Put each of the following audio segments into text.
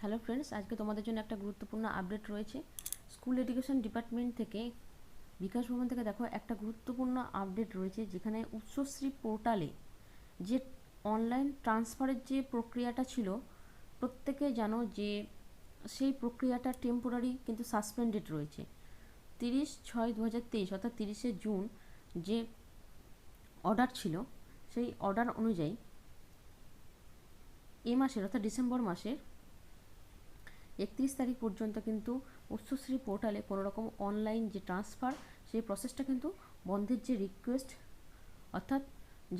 Hello friends আজকে তোমাদের জন্য একটা গুরুত্বপূর্ণ আপডেট রয়েছে। স্কুল এডুকেশন ডিপার্টমেন্ট থেকে, বিকাশ ভবন থেকে দেখো একটা গুরুত্বপূর্ণ আপডেট রয়েছে, যেখানে উচ্চশ্রী পোর্টালে যে অনলাইন ট্রান্সফারের যে প্রক্রিয়াটা ছিল, প্রত্যেকে জানো যে সেই প্রক্রিয়াটা টেম্পোরারি কিন্তু সাসপেন্ডেড রয়েছে। তিরিশ ছয় দু হাজার তেইশ অর্থাৎ তিরিশে জুন যে অর্ডার ছিল, সেই অর্ডার অনুযায়ী এ মাসের অর্থাৎ ডিসেম্বর মাসের একত্রিশ তারিখ পর্যন্ত কিন্তু উচ্চশ্রী পোর্টালে কোনো রকম অনলাইন যে ট্রান্সফার সেই প্রসেসটা কিন্তু বন্ধের যে রিকোয়েস্ট অর্থাৎ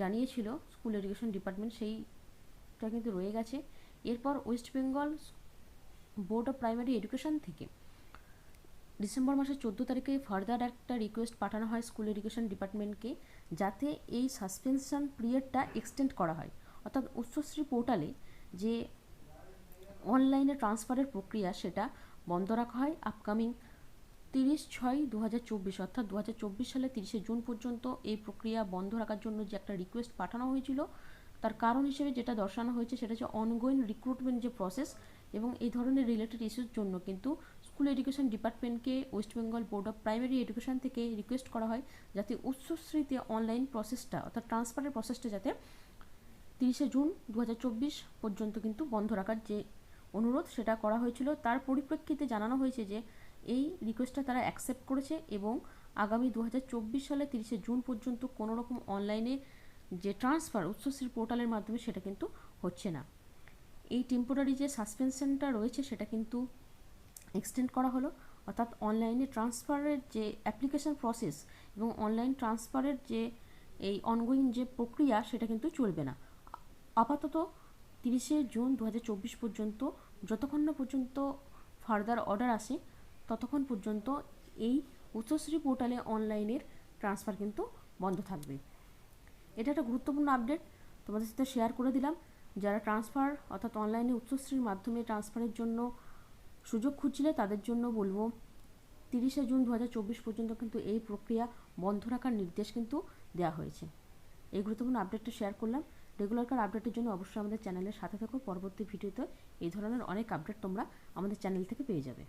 জানিয়েছিল স্কুল এডুকেশন ডিপার্টমেন্ট সেইটা কিন্তু রয়ে গেছে। এরপর West Bengal board of primary education থেকে ডিসেম্বর মাসের চোদ্দ তারিখে ফার্দার একটা রিকোয়েস্ট পাঠানো হয় স্কুল এডুকেশন ডিপার্টমেন্টকে যাতে এই সাসপেনশন পিরিয়ডটা এক্সটেন্ড করা হয়। অর্থাৎ উচ্চশ্রী পোর্টালে যে অনলাইনে ট্রান্সফারের প্রক্রিয়া সেটা বন্ধ রাখা হয় আপকামিং তিরিশ ছয় দু হাজার চব্বিশ, অর্থাৎ দু হাজার চব্বিশ সালে তিরিশে জুন পর্যন্ত এই প্রক্রিয়া বন্ধ রাখার জন্য যে একটা রিকোয়েস্ট পাঠানো হয়েছিল, তার কারণ হিসেবে যেটা দর্শানো হয়েছে সেটা হচ্ছে অনগোয়িং রিক্রুটমেন্ট যে প্রসেস এবং এই ধরনের রিলেটেড ইস্যুর জন্য কিন্তু স্কুল এডুকেশন ডিপার্টমেন্টকে West Bengal board of primary education থেকে রিকোয়েস্ট করা হয় যাতে উচ্চশ্রীতে অনলাইন প্রসেসটা অর্থাৎ ট্রান্সফারের প্রসেসটা যাতে তিরিশে জুন দু হাজার চব্বিশ পর্যন্ত কিন্তু বন্ধ রাখার যে অনুরোধ সেটা করা হয়েছিল। তার পরিপ্রেক্ষিতে জানানো হয়েছে যে, এই রিকোয়েস্টটা তারা অ্যাকসেপ্ট করেছে এবং আগামী দু হাজার চব্বিশ সালে তিরিশে জুন পর্যন্ত কোনো রকম অনলাইনে যে ট্রান্সফার উচ্চশ্রী পোর্টালের মাধ্যমে সেটা কিন্তু হচ্ছে না। এই টেম্পোরারি যে সাসপেনশনটা রয়েছে সেটা কিন্তু এক্সটেন্ড করা হলো। অর্থাৎ অনলাইনে ট্রান্সফারের যে অ্যাপ্লিকেশন প্রসেস এবং অনলাইন ট্রান্সফারের যে এই অনগোয়িং যে প্রক্রিয়া সেটা কিন্তু চলবে না। আপাতত তিরিশে জুন দু হাজার চব্বিশ পর্যন্ত যতক্ষণ না পর্যন্ত ফার্দার অর্ডার আসে, ততক্ষণ পর্যন্ত এই উচ্চশ্রী পোর্টালে অনলাইনের ট্রান্সফার কিন্তু বন্ধ থাকবে। এটা একটা গুরুত্বপূর্ণ আপডেট, তোমাদের সাথে শেয়ার করে দিলাম। যারা ট্রান্সফার অর্থাৎ অনলাইনে উচ্চশ্রীর মাধ্যমে ট্রান্সফারের জন্য সুযোগ খুঁজছিলে, তাদের জন্য বলব তিরিশে জুন দু হাজার চব্বিশ পর্যন্ত কিন্তু এই প্রক্রিয়া বন্ধ রাখার নির্দেশ কিন্তু দেওয়া হয়েছে। এই গুরুত্বপূর্ণ আপডেটটা শেয়ার করলাম। রেগুলারকার আপডেটের জন্য অবশ্যই আমাদের চ্যানেলের সাথে থাকো। পরবর্তী ভিডিওতে এই ধরনের অনেক আপডেট তোমরা আমাদের চ্যানেল থেকে পেয়ে যাবে।